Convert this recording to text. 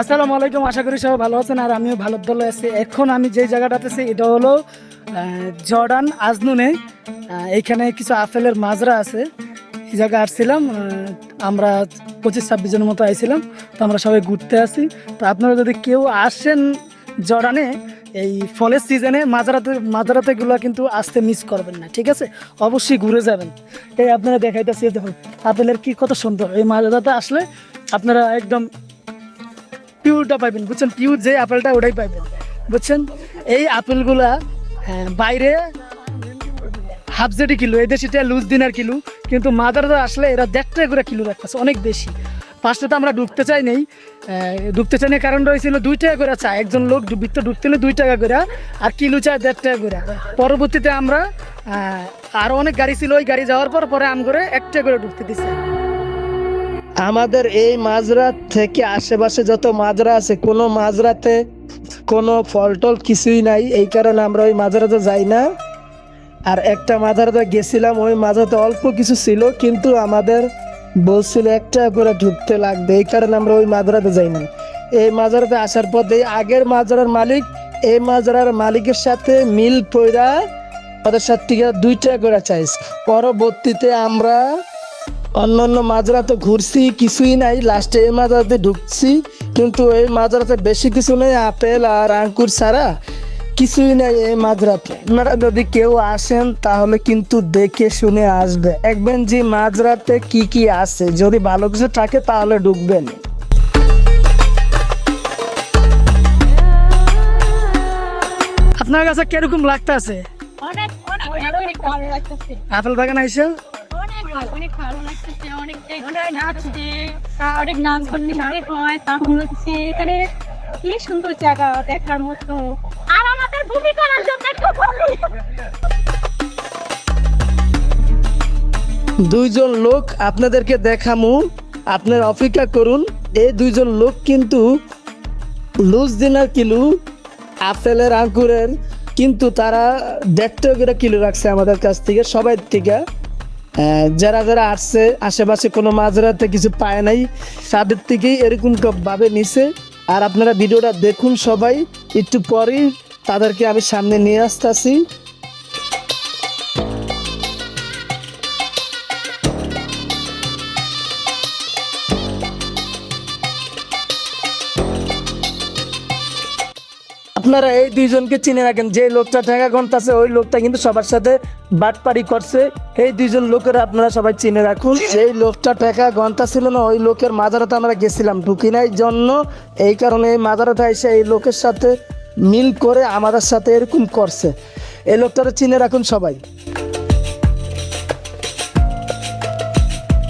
আসসালামু আলাইকুম, আশা করি সবাই ভালো আছেন আর আমিও ভালো দলে আছি। এখন আমি যে জায়গাটাতে আছি, এটা হলো জর্ডান আজনুনে। এইখানে কিছু আপেলের মাজরা আছে। এই জায়গায় আসছিলাম আমরা পঁচিশ, ছাব্বিশ জনের মতো আইছিলাম, তো আমরা সবাই ঘুরতে আসি। তো আপনারা যদি কেউ আসেন জর্ডানে, এই ফলের সিজনে মাজারাতে মাজারাতেগুলো কিন্তু আসতে মিস করবেন না, ঠিক আছে? অবশ্যই ঘুরে যাবেন। এই আপনারা দেখাইতেছি দেখুন, আপেলের কি কত সুন্দর, এই মাজারাতে আসলে আপনারা একদম পিউরটা পাইবেন বুঝছেন? পিউর যে আপেলটা ওটাই পাইবেন বুঝছেন? এই আপেলগুলা হ্যাঁ, বাইরে হাফ জেডি কিলো এই দেশিটা লুজ দিনার কিলো কিন্তু মাদারদা আসলে এরা দেড় টাকা করে কিলো রাখতেছে অনেক বেশি। ফার্স্টে তো আমরা ঢুকতে চাই নেই ঢুকতে চাই না কারণ রয়েছিল দুই টাকা করে চা একজন লোক ডু- ভিতরে ঢুকতে হলে দুই টাকা করে আর কিলো চা দেড় টাকা করে। পরবর্তীতে আমরা আহ, আরও অনেক গাড়ি ছিল ওই গাড়ি যাওয়ার পর পরে আম করে এক টাকা করে ঢুকতে দিছে। আমাদের এই মাজরা থেকে আশেপাশে যত মাজরা আছে, কোনো মাজরাতে কোনো ফল টল কিছুই নাই। এই কারণে আমরা ওই মাজারাতে যাই না। আর একটা মাজারাতে গেছিলাম, ওই মাঝরাতে অল্প কিছু ছিল, কিন্তু আমাদের বলছিল একটা করে ঢুকতে লাগবে। এই কারণে আমরা ওই মাজারাতে যাই না। এই মাজারাতে আসার পর এই আগের মাজারার মালিক, এই মাজারার মালিকের সাথে মিল পইরা ওদের সাথে দুইটা করে চাইস পরবর্তীতে আমরা অন্য অন্য মাঝরাতে ঘুরছি কিছুই নাই লাস্টে এই মাঝরাতে ঢুকছি কিন্তু এই মাঝরাতে বেশি কিছু নেই আপেল আর আঙ্কুর ছাড়া কিছুই নাই এই মাঝরাতে। আপনারা যদি কেউ আসেন তাহলে কিন্তু দেখে শুনে আসবে। দেখবেন যে মাঝরাতে কি কি আছে। যদি ভালো কিছু থাকে তাহলে ঢুকবেন। আপনার কাছে কীরকম লাগতেছে? অনেক অনেক ভালো লাগতেছে। আপেল বাগান আইসে দুইজন লোক আপনাদেরকে দেখামু, আপনারা অপেক্ষা করুন, এই দুইজন লোক কিন্তু লুজ দিনার কিলো, আপেলের আঙ্কুরের, কিন্তু তারা দেড়টা করে কিলো রাখছে আমাদের কাছ থেকে, সবাই থেকে। যারা যারা আসছে, আশেপাশে কোনো মাঝরাতে কিছু পায় নাই, তাদের থেকেই এরকম ভাবে নিছে। আর আপনারা ভিডিওটা দেখুন সবাই। একটু পরেই তাদেরকে আমি সামনে নিয়ে আসতেছি। আপনারা এই দুইজনকে চিনে রাখেন যে লোকটা টাকা গন্তাছে ওই লোকটা কিন্তু সবার সাথে বাটপাড়ি করছে। এই দুইজন লোকের আপনারা সবাই চিনে রাখুন। এই লোকটা টাকা ঘণ্টা ছিল না ওই লোকের মাজারাতে আমরা গেছিলাম। ঢুকি নাই জন্য এই কারণে এই মাজারাতে এসে এই লোকের সাথে মিল করে আমাদের সাথে এরকম করছে। এই লোকটা চিনে রাখুন সবাই।